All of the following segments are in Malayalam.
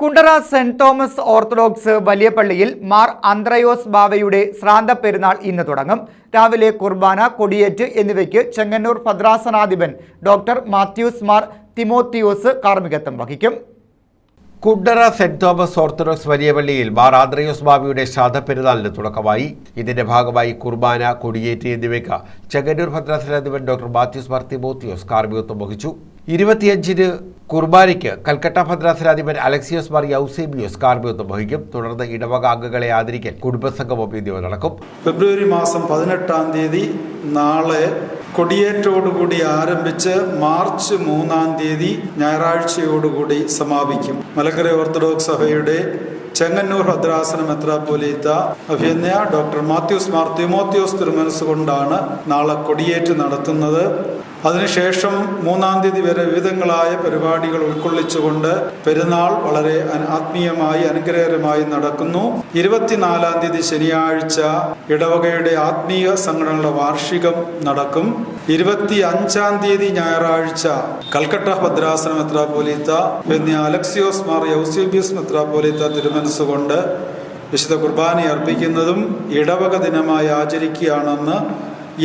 കുണ്ടറ സെന്റ് തോമസ് ഓർത്തഡോക്സ് വലിയ പള്ളിയിൽ മാർ അന്ത്രയോസ് ബാവയുടെ ശ്രാന്ത പെരുന്നാൾ ഇന്ന് തുടങ്ങും. രാവിലെ കുർബാന കൊടിയേറ്റ് എന്നിവയ്ക്ക് ചെങ്ങന്നൂർ ഭദ്രാസനാധിപൻ ഡോക്ടർ മാത്യൂസ് മാർ തിമോത്തിയോസ് കാർമ്മികത്വം വഹിക്കും. കുണ്ടറ സെന്റ് തോമസ് ഓർത്തഡോക്സ് വലിയ പള്ളിയിൽ മാർ ആന്ത്രയോസ് ബാബിയുടെ ശ്രാദ്ധപ്പെരുന്നാളിന് തുടക്കമായി. ഇതിന്റെ ഭാഗമായി കുർബാന കൊടിയേറ്റ് എന്നിവയ്ക്ക് ചെങ്ങന്നൂർ ഭദ്രാസനാധിപൻ ഡോക്ടർ മാത്യൂസ് മാർ തിമോത്തിയോസ് കാർമ്മികത്വം വഹിച്ചു. ഇരുപത്തിയഞ്ചിന് കുർബാനയ്ക്ക് കൽക്കട്ട ഭദ്രാസനാധിപൻ അലക്സിയോസ് മാർ യൗസേബിയോസ് കാർബിയോ വഹിക്കും തുടർന്ന് ഇടവക അംഗങ്ങളെ ആദരിക്കൽ കുടുംബസംഗമം എന്നിവ നടക്കും. ഫെബ്രുവരി മാസം പതിനെട്ടാം തീയതി നാളെ കൊടിയേറ്റോടുകൂടി ആരംഭിച്ച് മാർച്ച് മൂന്നാം തീയതി ഞായറാഴ്ചയോടുകൂടി സമാപിക്കും. മലക്കര ഓർത്തഡോക്സ് സഭയുടെ ചെങ്ങന്നൂർ ഭദ്രാസന മെത്രാപ്പൊലീത്ത അഭിയന്യ ഡോക്ടർ മാത്യൂസ് മാർ തിമോത്യോസ് തിരുമനസ് കൊണ്ടാണ് നാളെ കൊടിയേറ്റ് നടത്തുന്നത്. അതിനുശേഷം മൂന്നാം തീയതി വരെ വിവിധങ്ങളായ പരിപാടികൾ ഉൾക്കൊള്ളിച്ചുകൊണ്ട് പെരുന്നാൾ വളരെ ആത്മീയമായി അനുഗ്രഹകരമായി നടക്കുന്നു. ഇരുപത്തിനാലാം തീയതി ശനിയാഴ്ച ഇടവകയുടെ ആത്മീയ സംഘടനകളുടെ വാർഷികം നടക്കും. ഇരുപത്തി അഞ്ചാം തീയതി ഞായറാഴ്ച കൽക്കട്ട ഭദ്രാസന മെത്രാപോലീത്ത പിന്നെ അലക്സിയോസ് മാർ യൗസ്യൂബിയസ് മെത്രാപോലീത്ത തിരുമനസ്സുകൊണ്ട് വിശുദ്ധ കുർബാന അർപ്പിക്കുന്നതും ഇടവക ദിനമായി ആചരിക്കുകയാണെന്ന്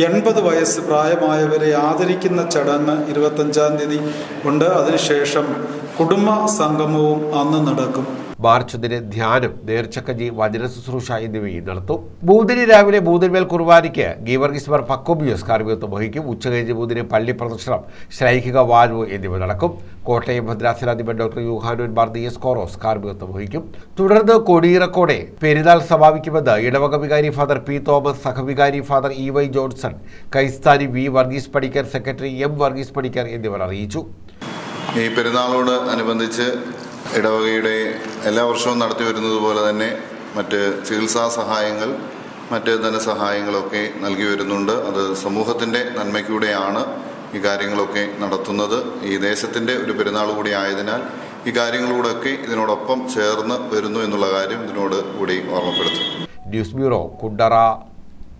എൺപത് വയസ്സ് പ്രായമായവരെ ആദരിക്കുന്ന ചടങ്ങ് ഇരുപത്തഞ്ചാം തീയതി ഉണ്ട്. അതിനുശേഷം കുടുംബ സംഗമവും അന്ന് നടക്കും. മാർച്ച് ഒന്നിന് ധ്യാനം നേർച്ചക്കഞ്ഞി വചന ശുശ്രൂഷ എന്നിവയും നടത്തും. മൂന്നിന് രാവിലെ മൂന്നിന്മേൽ കുർബാനയ്ക്ക് ഗീവർഗീസ് മാർ പക്കോബിയോസ് കാർമ്മികത്വം വഹിക്കും. ഉച്ചകഴിഞ്ഞ് മൂന്നിന് പള്ളി പ്രദർശനം ശ്ലൈഹിക വാൽവ് എന്നിവ നടക്കും. കോട്ടയം ഭദ്രാസനാധിപൻ ഡോക്ടർ യുഹാനുൻ മാർ ദിയസ് കോറോസ് കാർമ്മികത്വം വഹിക്കും. തുടർന്ന് കൊടിയിറക്കോടെ പെരുന്നാൾ സമാപിക്കുമെന്ന് ഇടവക വികാരി ഫാദർ പി. തോമസ് സഹവികാരി father E. Y. Johnson കൈസ്ഥാനി V. Varghese Panicker secretary M. Varghese Panicker എന്നിവർ അറിയിച്ചു. ഈ പെരുന്നാളോട് അനുബന്ധിച്ച് ഇടവകയുടെ എല്ലാ വർഷവും നടത്തി വരുന്നത് പോലെ തന്നെ മറ്റ് ചികിത്സാ സഹായങ്ങൾ മറ്റ് ധനസഹായങ്ങളൊക്കെ നൽകി വരുന്നുണ്ട്. അത് സമൂഹത്തിന്റെ നന്മയ്ക്കൂടെയാണ് ഈ കാര്യങ്ങളൊക്കെ നടത്തുന്നത്. ഈ ദേശത്തിന്റെ ഒരു പെരുന്നാൾ കൂടി ആയതിനാൽ ഈ കാര്യങ്ങളോടൊക്കെ ഇതിനോടൊപ്പം ചേർന്ന് വരുന്നു എന്നുള്ള കാര്യം ഇതിനോട് കൂടി ഓർമ്മപ്പെടുത്തും ന്യൂസ് ബ്യൂറോ കുണ്ടറ.